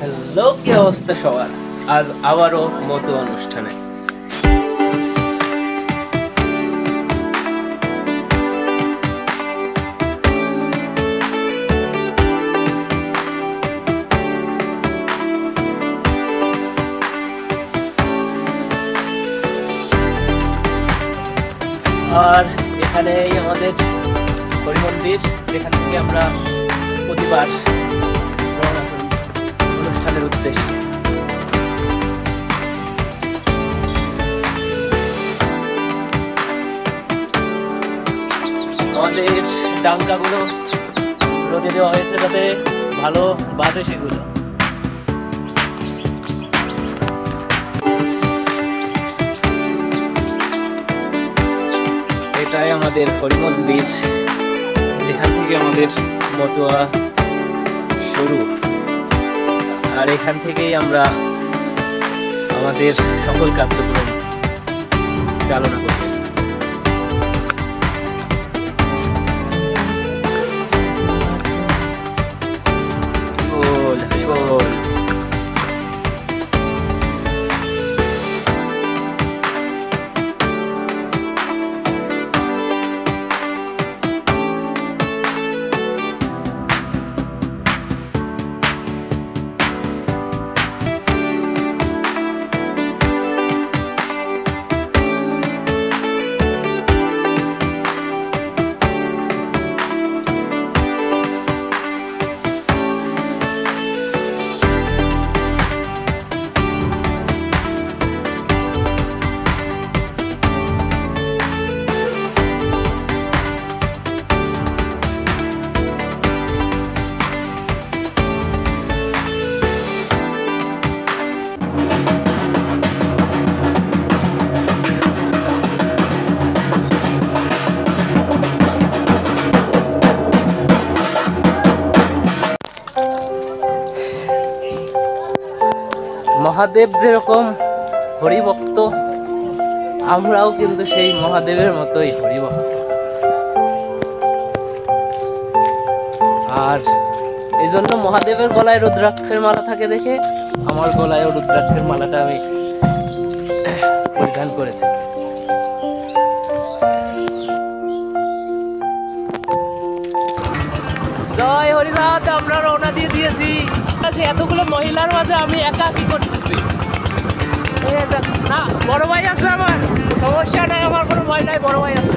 Hello, কি অবস্থা সবার? আজ আবারও মতো অনুষ্ঠানে। আর এখানেই আমাদের হরিমন্দির, যেখান থেকে আমরা প্রতিবার উদ্দেশ্যে। আমাদের ডাঙ্গাগুলো রোদে দেওয়া হয়েছে যাতে ভালো বাজে সেগুলো। এটাই আমাদের হরিমন্দির যেখান থেকে আমাদের মতোয়া শুরু। আর এখান থেকেই আমরা আমাদের সকল কার্যক্রম চালনা করি মহাদেব যেরকম হরিভক্ত, আমরাও কিন্তু সেই মহাদেবের মতোই হরিভক্ত। আর এই জন্য মহাদেবের গলায় রুদ্রাক্ষের মালা থাকে দেখে, আমার গলায়ও রুদ্রাক্ষের মালাটা আমি পরিধান করেছি। দিয়ে এতগুলো মহিলার মাঝে আমি একা কি করতেছি? না, বড় ভাই আছে আমার। সমস্যা নাই, আমার কোনো ভয় নাই, বড় ভাই আছে।